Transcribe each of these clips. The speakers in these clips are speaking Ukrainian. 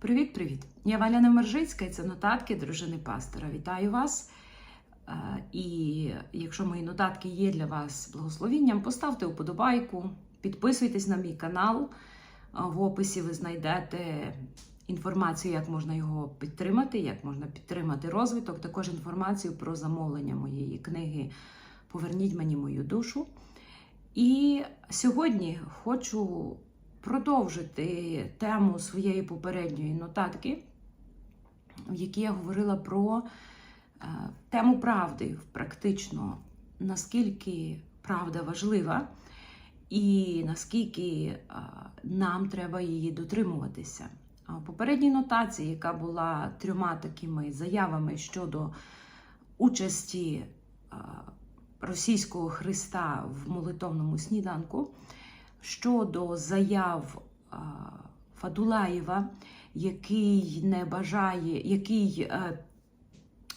Привіт-привіт! Я Валя Немержицька і це нотатки дружини пастора. Вітаю вас. І якщо мої нотатки є для вас благословінням, поставте уподобайку, підписуйтесь на мій канал. В описі ви знайдете інформацію, як можна його підтримати, як можна підтримати розвиток, також інформацію про замовлення моєї книги Поверніть мені мою душу. І сьогодні хочу продовжити тему своєї попередньої нотатки, в якій я говорила про е, тему правди, практично, наскільки правда важлива, і наскільки е, нам треба її дотримуватися. Попередній нотації, яка була трьома такими заявами щодо участі е, російського Христа в молитовному сніданку, щодо заяв Фадулаєва, який не бажає, який е,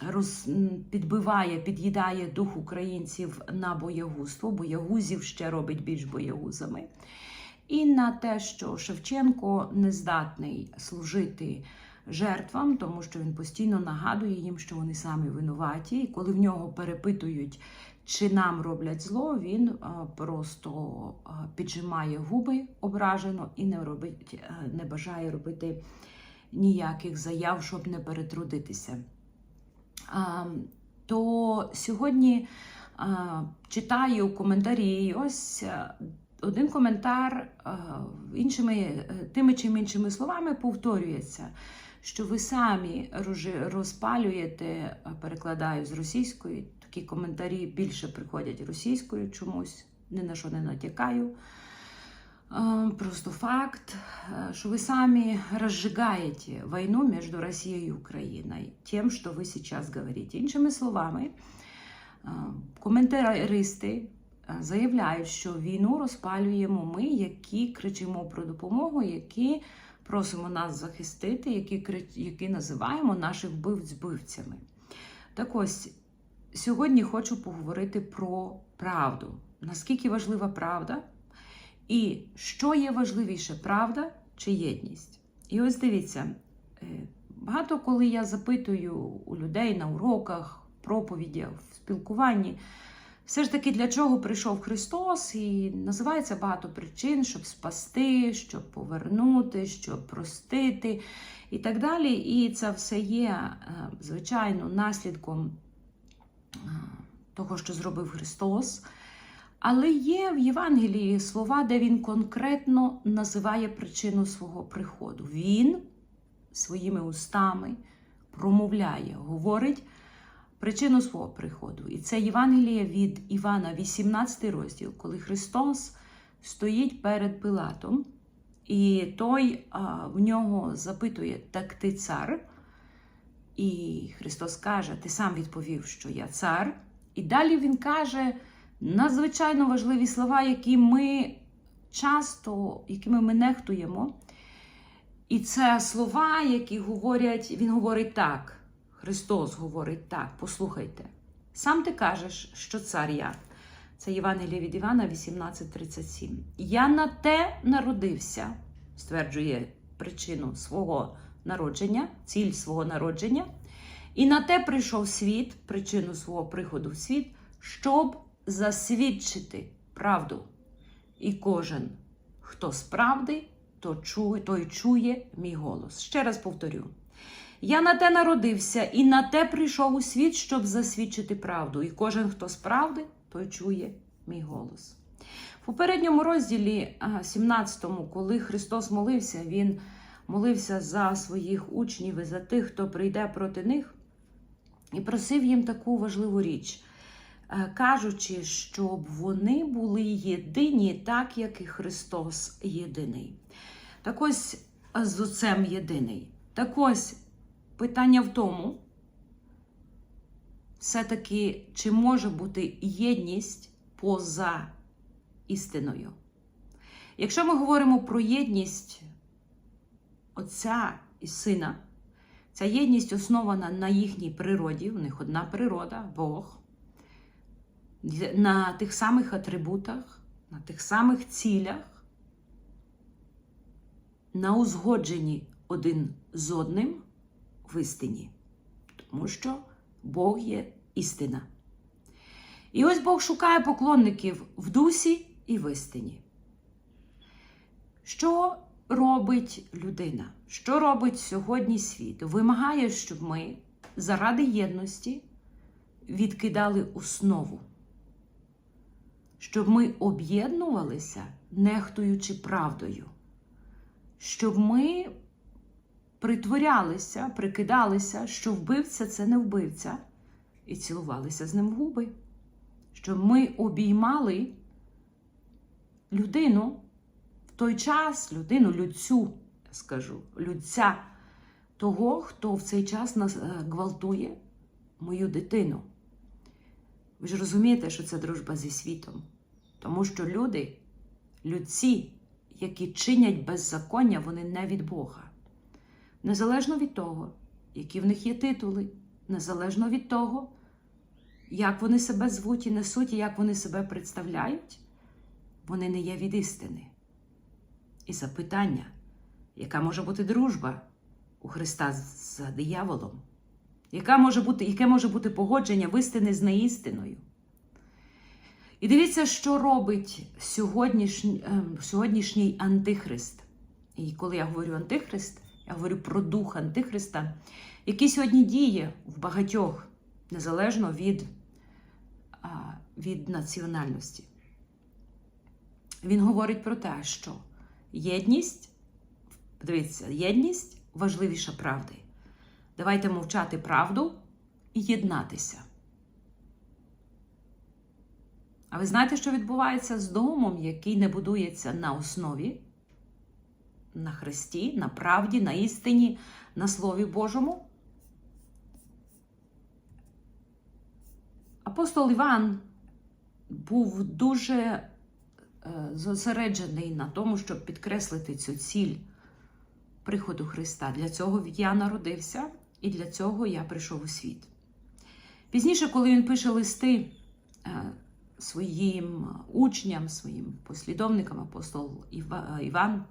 роз, підбиває, під'їдає дух українців на боягузтво, боягузів ще робить більш боягузами. І на те, що Шевченко не здатний служити жертвам, тому що він постійно нагадує їм, що вони самі винуваті, і коли в нього перепитують, чи нам роблять зло, він просто піджимає губи ображено і не робить, е, не бажає робити ніяких заяв, щоб не перетрудитися. То сьогодні читаю коментарі. Ось е, один коментар іншими, е, тими чи іншими словами повторюється, що ви самі розпалюєте, е, перекладаю з російської, такі коментарі більше приходять російською чомусь, ні на що не натякаю. Е, Просто факт, е, что вы сами разжигаете войну между Россией и Украиной тем, что вы сейчас говорите. Іншими словами, е, коментаристи заявляють, що війну розпалюємо ми, які кричимо про допомогу, які просимо нас захистити, які, які називаємо наших вбивць вбивцями. Так ось, сьогодні хочу поговорити про правду. Наскільки важлива правда? І що є важливіше, правда чи єдність? І ось дивіться, е, багато коли я запитую у людей на уроках, проповідях, в спілкуванні, все ж таки для чого прийшов Христос, і називається багато причин, щоб спасти, щоб повернути, щоб простити і так далі. І це все є, е, звичайно, наслідком того, що зробив Христос. Але є в Євангелії слова, де він конкретно називає причину свого приходу. Він своїми устами промовляє, говорить причину свого приходу. І це Євангеліє від Івана, 18 розділ, коли Христос стоїть перед Пилатом, і той а, в нього запитує: Так ти цар? І Христос каже: Ти сам відповів, що я цар. І далі він каже надзвичайно важливі слова, які ми часто, якими ми нехтуємо. І це слова, які говорять, він говорить так. Христос говорить так, послухайте. Сам ти кажеш, що цар я. Це Євангеліє від Івана 18:37. Я на те народився, стверджує причину свого народження, ціль свого народження. І на те прийшов світ, причину свого приходу в світ, щоб засвідчити правду. І кожен, хто з правди, то чує, той чує мій голос. Ще раз повторю. Я на те народився і на те прийшов у світ, щоб засвідчити правду. І кожен, хто з правди, той чує мій голос. В попередньому розділі, 17-му, коли Христос молився, Він молився за своїх учнів і за тих, хто прийде проти них, і просив їм таку важливу річ, е, кажучи, щоб вони були єдині, так як і Христос єдиний. Так ось е, з Отцем єдиний. Так ось питання в тому, все-таки, чи може бути єдність поза істиною. Якщо ми говоримо про єдність Отця і Сина, ця єдність основана на їхній природі, у них одна природа, Бог, на тих самих атрибутах, на тих самих цілях, на узгодженні один з одним в істині, тому що Бог є істина. І ось Бог шукає поклонників в дусі і в істині. Що робить людина? Що робить сьогодні світ? Вимагає, щоб ми заради єдності відкидали основу, щоб ми об'єднувалися, нехтуючи правдою, щоб ми притворялися, прикидалися, що вбивця це не вбивця, і цілувалися з ним в губи, щоб ми обіймали людину в той час, людину, людцю, скажу, людця того, хто в цей час нас е, гвалтує мою дитину. Ви ж розумієте, що це дружба зі світом. Тому що люди, людці, які чинять беззаконня, вони не від Бога. Незалежно від того, які в них є титули, незалежно від того, як вони себе звуть і несуть, і як вони себе представляють, вони не є від істини. І запитання, яка може бути дружба у Христа з з дияволом? Яка може бути, яке може бути погодження в істини з неістиною? І дивіться, що робить сьогоднішній, е, сьогоднішній антихрист. І коли я говорю антихрист, я говорю про дух антихриста, який сьогодні діє в багатьох, незалежно від, від національності. Він говорить про те, що єдність, дивіться, єдність важливіша правди. Давайте мовчати правду і єднатися. А ви знаєте, що відбувається з домом, який не будується на основі, на Христі, на правді, на істині, на Слові Божому? Апостол Іван був дуже зосереджений на тому, щоб підкреслити цю ціль приходу Христа. Для цього я народився і для цього я прийшов у світ. Пізніше, коли він пише листи е, своїм учням, своїм послідовникам, апостол е, Іван,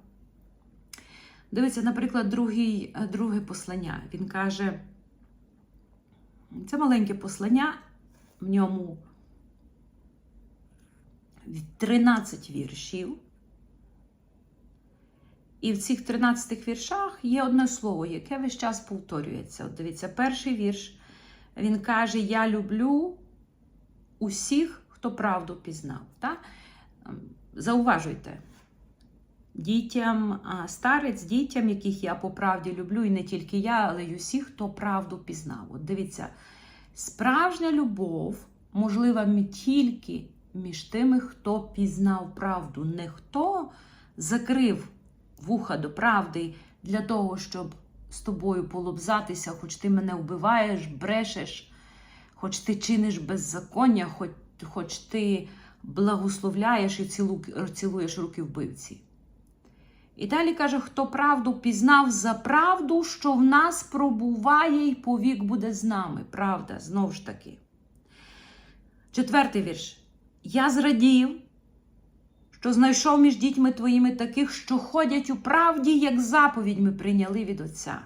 дивиться, наприклад, другий, е, друге послання. Він каже: це маленьке послання, в ньому 13 віршів. І в цих 13 віршах є одне слово, яке весь час повторюється. От дивіться, перший вірш він каже: Я люблю усіх, хто правду пізнав. Та? Ем, Зауважуйте, дітям, старець, дітям, яких я по правді люблю, і не тільки я, але й усіх, хто правду пізнав. От дивіться, справжня любов можлива тільки між тими, хто пізнав правду, не хто закрив вуха до правди для того, щоб з тобою полобзатися, хоч ти мене вбиваєш, брешеш, хоч ти чиниш беззаконня, хоч, хоч ти благословляєш і цілу, цілуєш руки вбивці. І далі каже, хто правду пізнав за правду, що в нас пробуває і повік буде з нами. Правда, знову ж таки. Четвертий вірш. Я зрадів, що знайшов між дітьми твоїми таких, що ходять у правді, як заповідь ми прийняли від Отця.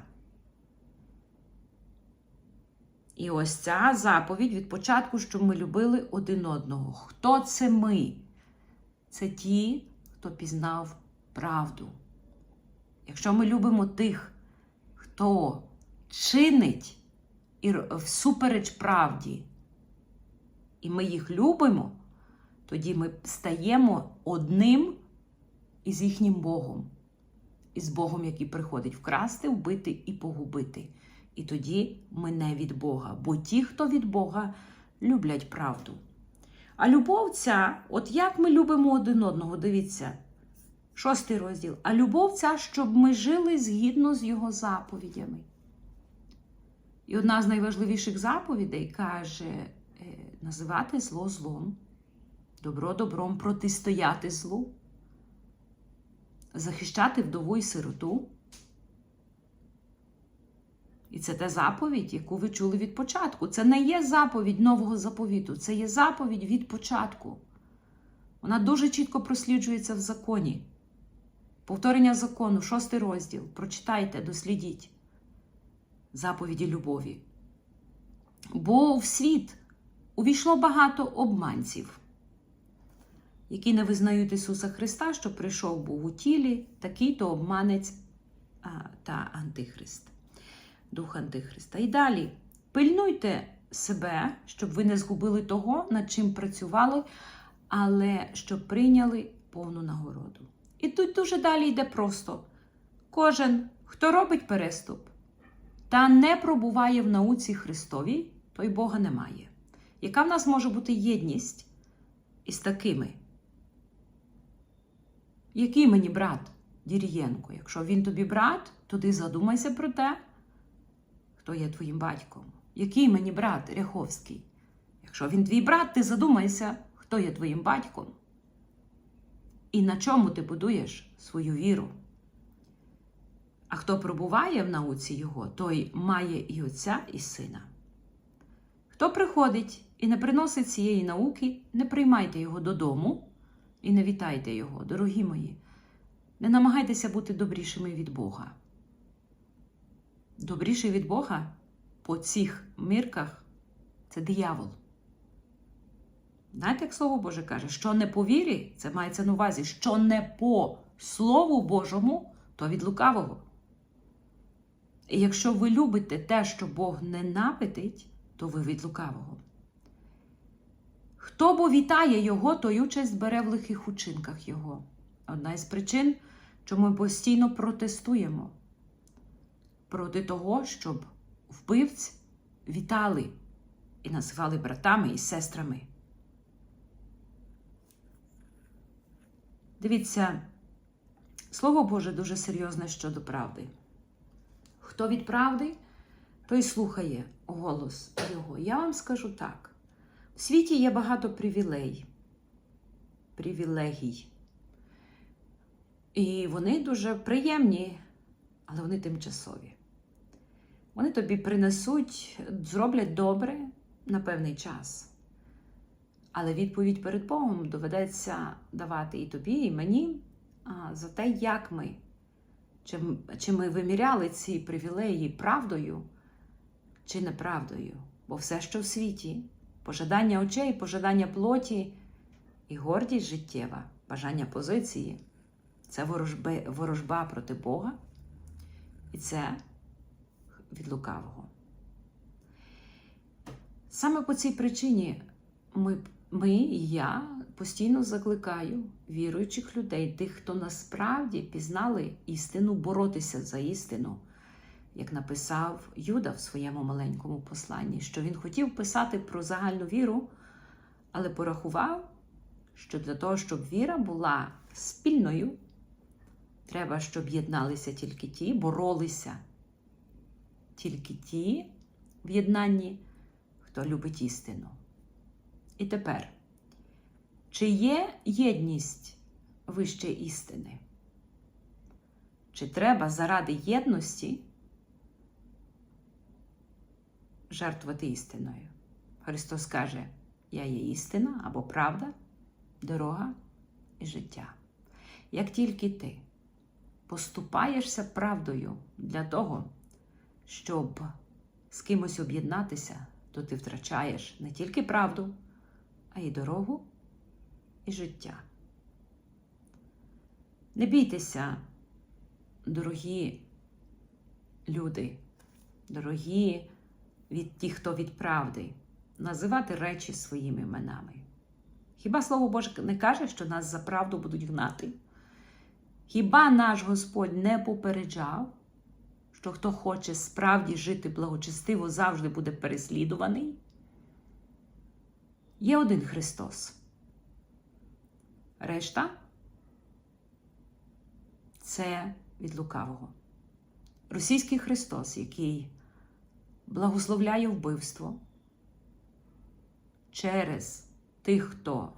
І ось ця заповідь від початку, щоб ми любили один одного. Хто це ми? Це ті, хто пізнав правду. Якщо ми любимо тих, хто чинить всупереч правді, і ми їх любимо, тоді ми стаємо одним із їхнім Богом, із Богом, який приходить вкрасти, вбити і погубити. І тоді ми не від Бога, бо ті, хто від Бога, люблять правду. А любов ця, от як ми любимо один одного, дивіться, шостий розділ. А любов ця, щоб ми жили згідно з його заповідями. І одна з найважливіших заповідей каже е, називати зло злом, добро добром, протистояти злу, захищати вдову і сироту. І це та заповідь, яку ви чули від початку. Це не є заповідь нового заповіту, це є заповідь від початку. Вона дуже чітко просліджується в законі. Повторення закону, шостий розділ. Прочитайте, дослідіть заповіді любові. Бо в світ увійшло багато обманців, які не визнають Ісуса Христа, що прийшов був у тілі, такий то обманець а, та антихрист, дух антихриста. І далі пильнуйте себе, щоб ви не згубили того, над чим працювали, але щоб прийняли повну нагороду. І тут дуже далі йде просто: кожен, хто робить переступ та не пробуває в науці Христовій, той Бога немає. Яка в нас може бути єдність із такими? Який мені брат Дірієнко? Якщо він тобі брат, тоді задумайся про те, хто є твоїм батьком. Який мені брат Ряховський? Якщо він твій брат, ти задумайся, хто є твоїм батьком. І на чому ти будуєш свою віру? А хто пробуває в науці його, той має і отця, і сина. Хто приходить і не приносить цієї науки, не приймайте його додому і не вітайте його, дорогі мої. Не намагайтеся бути добрішими від Бога. Добріший від Бога по цих мірках це диявол. Знаєте, як Слово Боже каже, що не по вірі, це мається на увазі, що не по Слову Божому, то від лукавого. І якщо ви любите те, що Бог ненавидить, то ви від лукавого. Хто бо вітає Його, той участь бере в лихих учинках Його. Одна із причин, чому ми постійно протестуємо проти того, щоб вбивць вітали і називали братами і сестрами. Дивіться, Слово Боже дуже серйозне щодо правди. Хто від правди, той слухає голос Його. Я вам скажу так: в світі є багато привілей, привілегій. І вони дуже приємні, але вони тимчасові. Вони тобі принесуть, зроблять добре на певний час. Але відповідь перед Богом доведеться давати і тобі, і мені за те, як ми, чи, чи ми виміряли ці привілеї правдою чи неправдою. Бо все, що в світі, пожадання очей, пожадання плоті і гордість життєва, бажання позиції це ворожби, ворожба проти Бога, і це від лукавого. Саме по цій причині ми ми і я постійно закликаю віруючих людей, тих, хто насправді пізнали істину, боротися за істину, як написав Юда в своєму маленькому посланні, що він хотів писати про загальну віру, але порахував, що для того, щоб віра була спільною, треба, щоб єдналися тільки ті, боролися тільки ті в єднанні, хто любить істину. І тепер, чи є єдність вище істини? Чи треба заради єдності жертвувати істиною? Христос каже: Я є істина або правда, дорога і життя. Як тільки ти поступаєшся правдою для того, щоб з кимось об'єднатися, то ти втрачаєш не тільки правду, а й дорогу і життя. Не бійтеся, дорогі люди, дорогі від ті, хто від правди, називати речі своїми іменами. Хіба Слово Боже не каже, що нас за правду будуть гнати? Хіба наш Господь не попереджав, що хто хоче справді жити благочестиво, завжди буде переслідуваний? Є один Христос. Решта це від лукавого. Російський Христос, який благословляє вбивство через тих, хто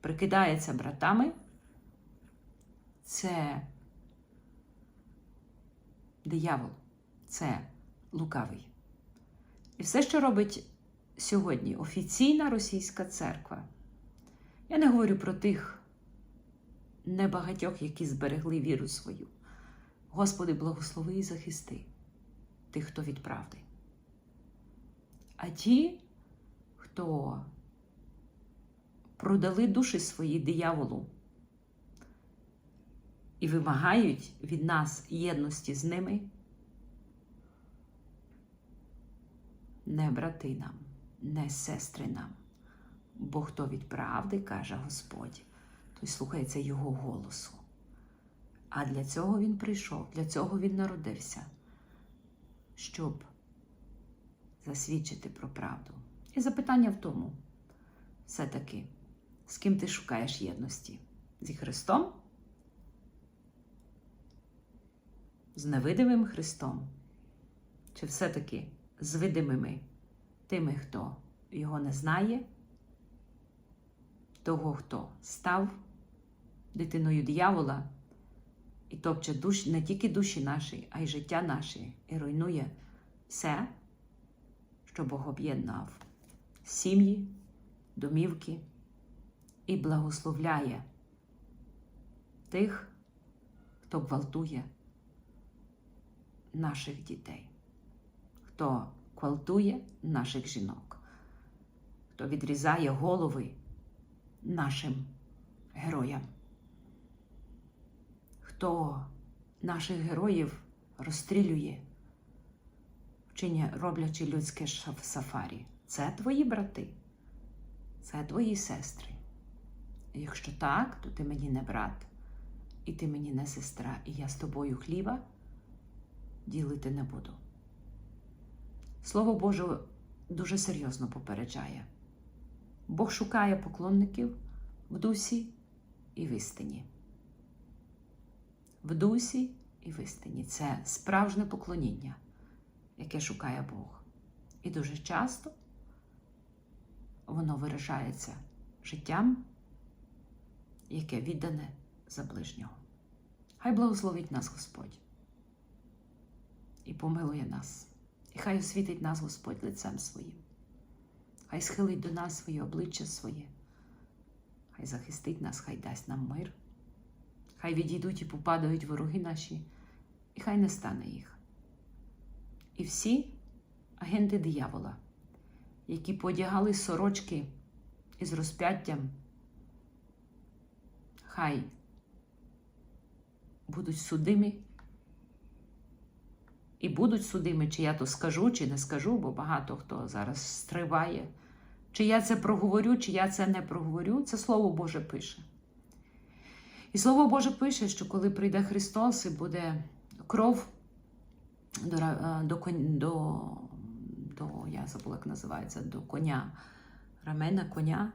прикидається братами, це диявол, це лукавий. І все, що робить сьогодні офіційна російська церква, я не говорю про тих небагатьох, які зберегли віру свою. Господи, благослови і захисти тих, хто від правди. А ті, хто продали душі свої дияволу і вимагають від нас єдності з ними, не брати нам, не сестри нам. Бо хто від правди, каже Господь, той слухається Його голосу. А для цього Він прийшов, для цього Він народився, щоб засвідчити про правду. І запитання в тому, все-таки, з ким ти шукаєш єдності? Зі Христом? З невидимим Христом? Чи все-таки з видимими тими, хто його не знає? Того, хто став дитиною диявола і топче душ, не тільки душі наші, а й життя наше, і руйнує все, що Бог об'єднав сім'ї, домівки і благословляє тих, хто гвалтує наших дітей, хто гвалтує наших жінок, хто відрізає голови нашим героям, хто наших героїв розстрілює, вчиня, роблячи людське сафарі. Це твої брати, це твої сестри. Якщо так, то ти мені не брат, і ти мені не сестра, і я з тобою хліба ділити не буду. Слово Боже дуже серйозно попереджає. Бог шукає поклонників в дусі і в істині. В дусі і в істині. Це справжнє поклоніння, яке шукає Бог. І дуже часто воно виражається життям, яке віддане за ближнього. Хай благословить нас Господь і помилує нас. І хай освітить нас Господь лицем своїм. Хай схилить до нас своє обличчя своє, хай захистить нас, хай дасть нам мир, хай відійдуть і попадають вороги наші, і хай не стане їх. І всі агенти диявола, які подягали сорочки із розп'яттям, хай будуть судими. І будуть судими, чи я то скажу, чи не скажу, бо багато хто зараз стриває. Чи я це проговорю, чи я це не проговорю, це Слово Боже пише. І Слово Боже пише, що коли прийде Христос і буде кров до, ра- до, до, до я забула, як називається, до коня, рамена коня,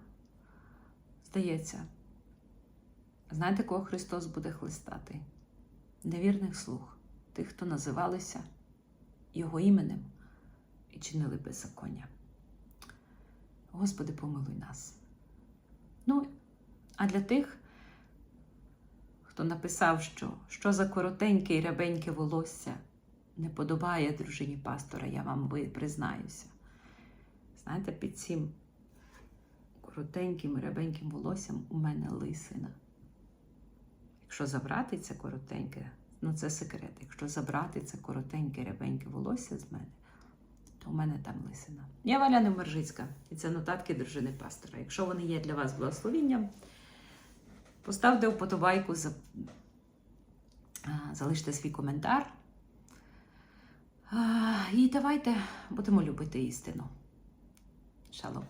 здається, знаєте, кого Христос буде хлистати? Невірних слуг, тих, хто називалися Його іменем і чинили беззаконня. Господи, помилуй нас. Ну, а для тих, хто написав, що що за коротеньке і рябеньке волосся не подобає дружині пастора, я вам признаюся. Знаєте, під цим коротеньким рябеньким волоссям у мене лисина. Якщо забрати це коротеньке, ну це секрет. Якщо забрати це коротеньке рябеньке волосся з мене, то у мене там лисина. Я Валя Немержицька, і це нотатки дружини пастора. Якщо вони є для вас благословінням, поставте вподобайку, залиште свій коментар. І давайте будемо любити істину. Шалом.